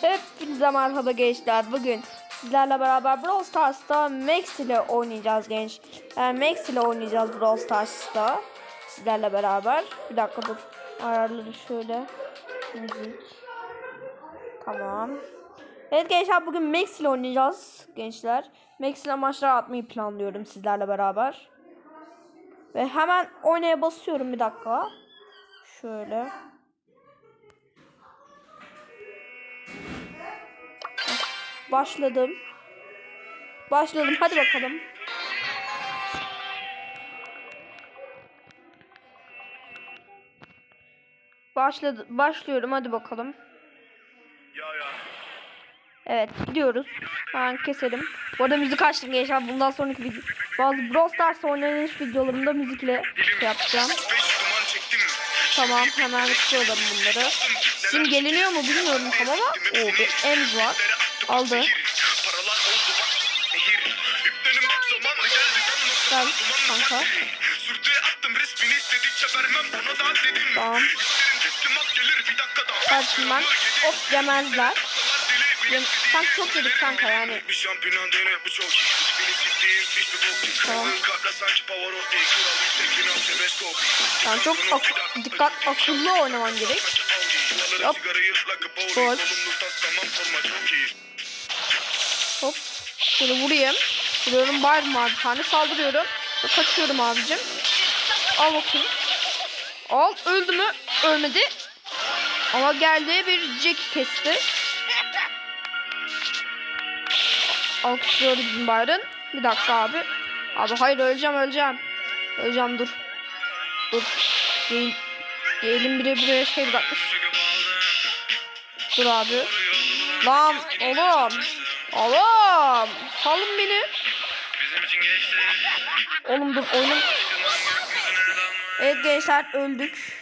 Hepinize merhaba gençler. Bugün sizlerle beraber Brawl Stars'ta Max ile oynayacağız genç. Yani Max ile oynayacağız Brawl Stars'ta. Sizlerle beraber. Bir dakika dur. Ayarları şöyle. Müzik. Tamam. Evet gençler bugün Max ile oynayacağız gençler. Max ile maçlar atmayı planlıyorum sizlerle beraber. Ve hemen oynaya basıyorum bir dakika. Şöyle. Başladım. Başladım. Hadi bakalım. Başladı. Başlıyorum. Hadi bakalım. Evet gidiyoruz. Hemen keselim. Bu arada müzik açtım gençler. Bundan sonraki video. Bazı Brawl Stars oynanış videolarımda müzikle şey yapacağım. Tamam hemen kısıyorum bunları. Sim geliniyor mu bilmiyorum tam ama. Oo bir emz var. Aldı. Gel kanka. Tamam. Ben. Hop yemezler. Yem sanki çok yedik kanka yani. Tamam. Of çok ak- dikkat akıllı oynaman gerek. Hop. Gol. Şöyle vurayım. Vuruyorum bayram abi tane saldırıyorum. Kaçıyorum abicim. Al bakayım. Al öldü mü? Ölmedi. Ama geldi bir Jack kesti. Alkışlıyoruz bizim Byron. Bir dakika abi. Abi hayır öleceğim öleceğim. Öleceğim dur. Dur. Değil. Diyelim biri buraya şey bırakmış. Dur abi. Lan oğlum. Oğlum. Salın beni. Bizim için geçti. Oğlum dur oyunum. Evet gençler öldük.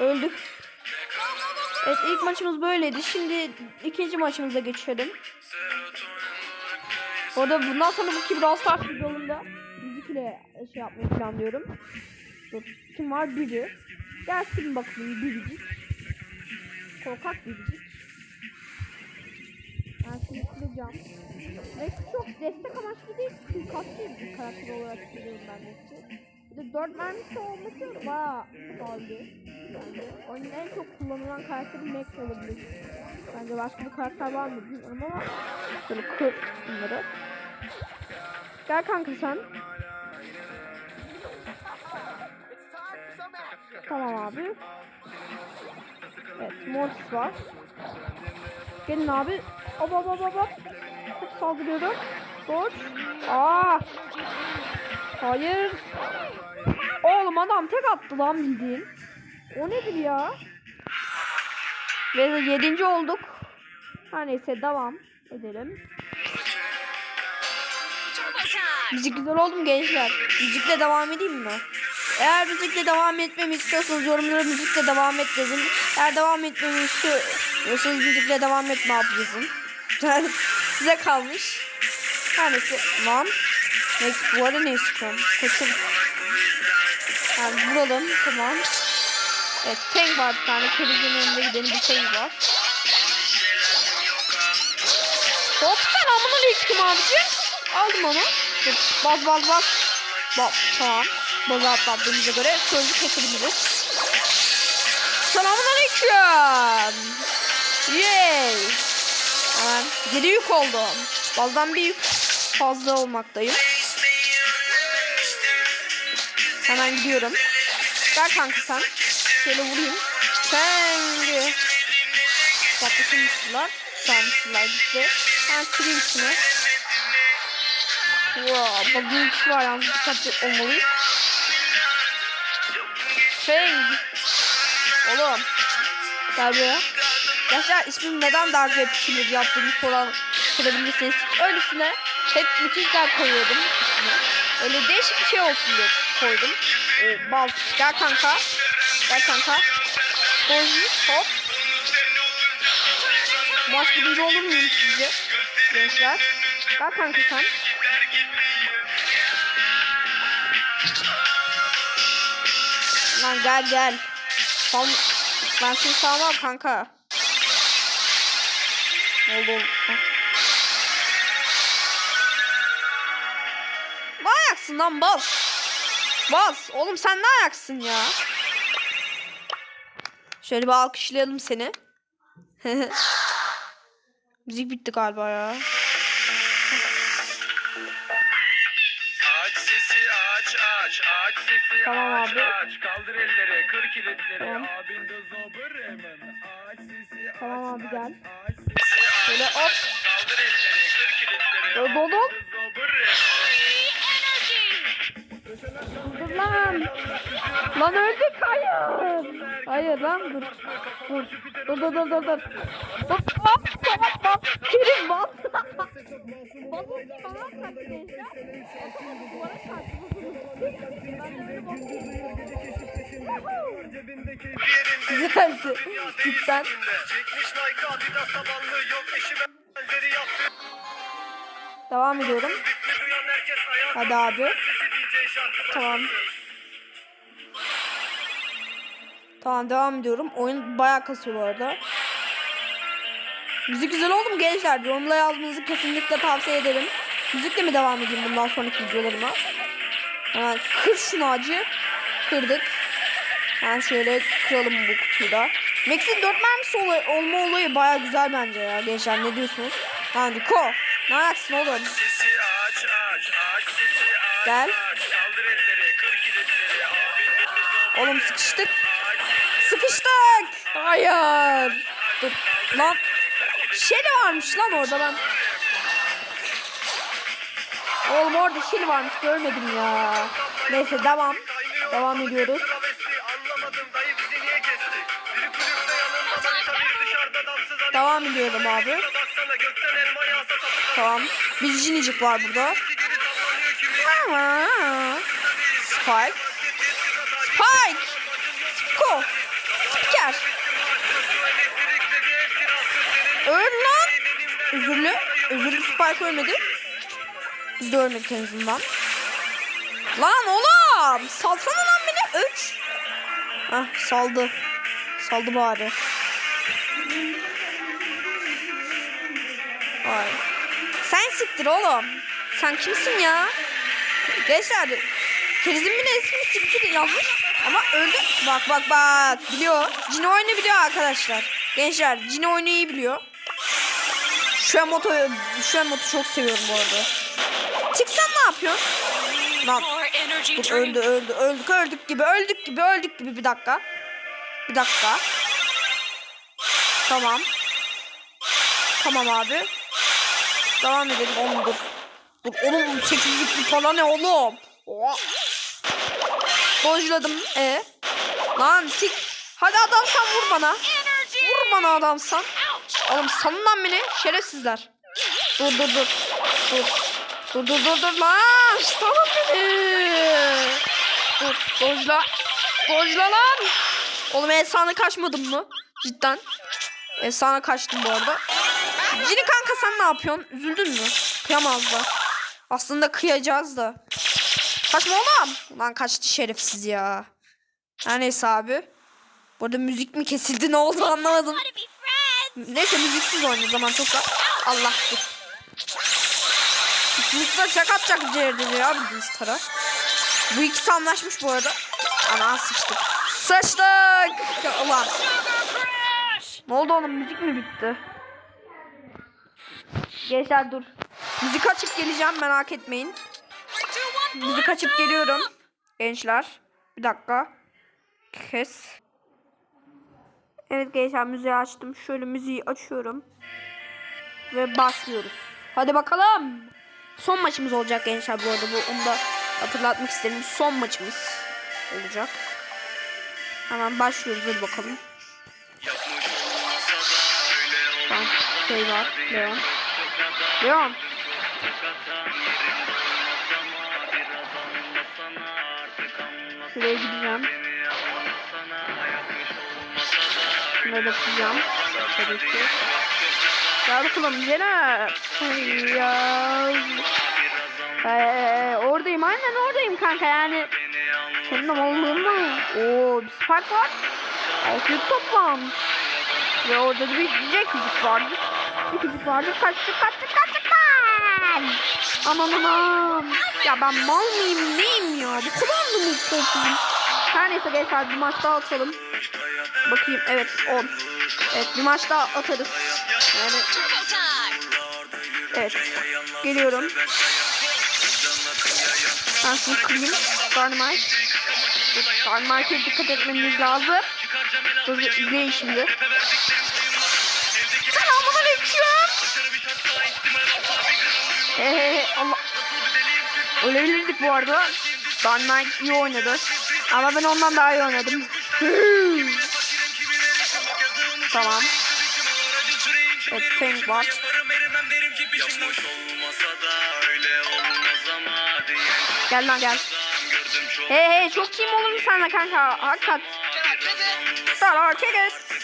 Öldük. Evet ilk maçımız böyleydi. Şimdi ikinci maçımıza geçelim. Bu arada bundan sonra bu Brawl Stars videolarında müzikle şey yapmayı planlıyorum. Dur, kim var? Biri. Gelsin bakayım biricik. Korkak biricik. Şimdi kıracağım. Rex çok destek amaçlı değil. Suikastçı bir karakter olarak görüyorum ben Rex'i. Bir de 4 mermisi olması bayağı fazla. Bence. Oyunun en çok kullanılan karakteri Max olabilir. Bence başka bir karakter var mı bilmiyorum ama şöyle kır bunları. Gel kanka sen. Tamam abi. Evet Mortis var. Gelin abi. Hop hop hop hop. Hop saldırıyorum. Dur. Aa. Hayır. Oğlum adam tek attı lan bildiğin. O nedir ya? Ve yedinci olduk. Her neyse devam edelim. Müzik güzel oldu mu gençler? Müzikle devam edeyim mi? Eğer müzikle devam etmemi istiyorsanız yorumlara müzikle devam et yazın. Eğer devam etmemi istiyorsanız müzikle devam etme. Yani size kalmış. Her neyse. Lan. Next duvarı ne istiyorum? Kaçın. Yani vuralım. Tamam. Evet. Tank var bir tane. Krizin önünde giden bir tank var. Hop sen amına aleyküm abicim. Aldım onu. Baz baz baz. Baz. Tamam. Bazı atladığımıza göre sözü kesebiliriz. Selamun aleyküm. Yay. Hemen geri yük oldum. Bazdan bir yük fazla olmaktayım. Hemen gidiyorum. Gel kanka sen. Şöyle vurayım. Sen. Patlasınmışlar. Sarmışlar gitti. Ben süreyim içine. Wow, bazı kişi var yalnız dikkatli olmalıyız. Feng. Oğlum. Gel buraya. Gerçekten ismim neden Dark Web Killer yaptığımı soran, sorabilirsiniz. Öylesine hep müthişler koyuyordum ismi. Öyle değişik bir şey olsun diye koydum. O bal. Gel kanka. Gel kanka. Bozi hop. Başka biri olur muyum sizce? Gençler. Gel kanka sen. Lan gel gel. Sal Ben seni sağlamam kanka. Oğlum? Ne ayaksın lan bas. Bas. Oğlum sen ne ayaksın ya? Şöyle bir alkışlayalım seni. Müzik bitti galiba ya. Tamam aç abi. aç kaldır elleri kır kilitleri Tamam. abin de zabır hemen aç sesi Tamam aç abi, gel. aç sesi aç Şöyle hop. kaldır elleri kır kilitleri Dol Lan öldük hayır. Hayır lan dur. Dur. Dur dur dur dur dur. Dur. Hop tamam bas. Kerim bas. Bas bana çarptı. Güzeldi. Cidden. Çekmiş Nike Adidas tabanlı yok eşime benzeri yaptı Devam ediyorum. Hadi abi. Tamam. Tamam devam ediyorum. Oyun bayağı kasıyor bu arada. Müzik güzel oldu mu gençler? Yorumla yazmanızı kesinlikle tavsiye ederim. Müzikle mi devam edeyim bundan sonraki videolarıma? Hemen kır şunu acı. Kırdık. Hemen şöyle kıralım bu kutuyu da. Max'in 4 mermisi olay, olma olayı bayağı güzel bence ya gençler ne diyorsunuz? Hadi ko. Ne ayaksın oğlum? Aç aç aç Gel. aç elleri Oğlum sıkıştık. Sıkıştık. Hayır. Dur. Lan. De varmış lan orada ben. Oğlum orada şey varmış görmedim ya. Neyse devam. Devam ediyoruz. Devam ediyorum abi. Tamam. Bir cinicik var burada. kimi Spike. Spike. Spiker. Öl lan. Özürlü. Özürlü Spike ölmedi. Biz de ölmedik en azından. Lan oğlum. Salsana lan beni. Üç. Heh saldı. Saldı bari. Ay. Sen siktir oğlum. Sen kimsin ya? Gençler. Kerizin bile ismi siktir yazmış. Ama öldü. Bak bak bak. Biliyor. Cini oyunu biliyor arkadaşlar. Gençler Cini oyunu iyi biliyor. Şu emotu, şu emotu çok seviyorum bu arada. Çıksan ne yapıyorsun? Lan dur, öldü öldü öldük öldük gibi öldük gibi öldük gibi bir dakika. Bir dakika. Tamam. Tamam abi. Devam edelim oğlum dur. Dur oğlum 8'lik falan ne oğlum? Oha. Dojladım. E. Lan tik. Hadi adamsan vur bana. Vur bana adamsan. Oğlum salın lan beni şerefsizler. Dur dur dur. Dur. Dur dur dur dur lan. Salın beni. Dur. Dojla. Dojla lan. Oğlum efsane kaçmadın mı? Cidden. Efsane kaçtım bu arada. Cini kanka sen ne yapıyorsun? Üzüldün mü? Kıyamazlar. Aslında kıyacağız da. Kaçma oğlum. Lan kaçtı şerefsiz ya. Her neyse abi. Bu arada müzik mi kesildi ne oldu anlamadım. Neyse müziksiz oyna zaman çok da. Allah dur. İkimiz de çak ciğerde ya bildiğiniz taraf. Bu ikisi anlaşmış bu arada. Ana sıçtık. Sıçtık. Ulan. Ne oldu oğlum müzik mi bitti? Gençler dur. Müzik açıp geleceğim merak etmeyin. Müzik açıp geliyorum. Gençler. Bir dakika. Kes. Evet gençler müziği açtım. Şöyle müziği açıyorum. Ve başlıyoruz. Hadi bakalım. Son maçımız olacak gençler bu arada. Bu, onu da hatırlatmak isterim. Son maçımız olacak. Hemen başlıyoruz hadi bakalım. Tamam. Şey var. Leon. Leon. Şuraya gideceğim. Şuna bakacağım. Tabii ki. Gel bakalım Zeynep. Ya. Ee, oradayım aynen oradayım kanka yani. Senin var. Oo bir spark var. Altı toplam. Ve orada da bir yüzük vardı. Yüzük vardı. Kaçtı kaçtı kaçtı kaç. Aman aman. Ya ben mal mıyım neyim ya? Bu kadar korkuyum? Her neyse gençler bir maç daha atalım. Bakayım evet 10. Evet bir maç daha atarız. Yani evet. Geliyorum. Ben şunu kırayım. Dynamite. Dynamite'e dikkat etmemiz lazım. Dur izleyin şimdi. Selamun aleyküm. Eee Allah. Ölebilirdik bu arada. Dynamite iyi oynadı. Ama ben ondan daha iyi oynadım. tamam. Evet Tank var. Gel lan gel. Hey hey çok iyi olur de kanka. Hakikat. Sana best.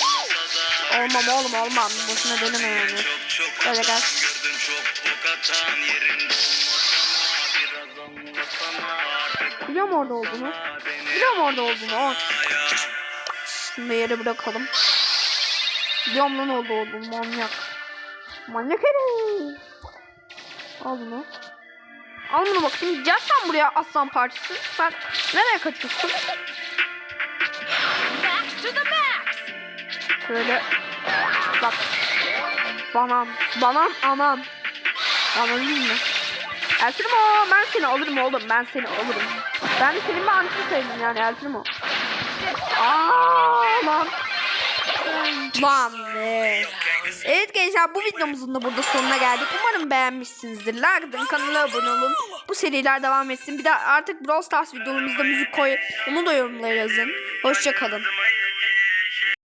Woo! Olmam oğlum olmam. Boşuna deneme yani. çok çok Öyle gel. Gördüm çok bok atan yerinde olmasana biraz anlasana artık Biliyorum orada olduğunu. Biliyorum orada olduğunu. O. Şunu da yere bırakalım. Biliyorum lan orada olduğunu. Manyak. Manyak herif. Al bunu. Al bunu bakayım. Gel sen buraya aslan parçası. Sen nereye kaçıyorsun? Şöyle. Bak. Banam. Banam anam. Anladın mı? Eltirim o. Ben seni alırım oğlum. Ben seni alırım. Ben senin bir anti sevdim yani Eltirim o. Aa lan. Lan be. Evet gençler bu videomuzun da burada sonuna geldik. Umarım beğenmişsinizdir. Like atın, kanala abone olun. Bu seriler devam etsin. Bir de artık Brawl Stars videolarımızda müzik koy. Onu da yorumlara yazın. Hoşçakalın.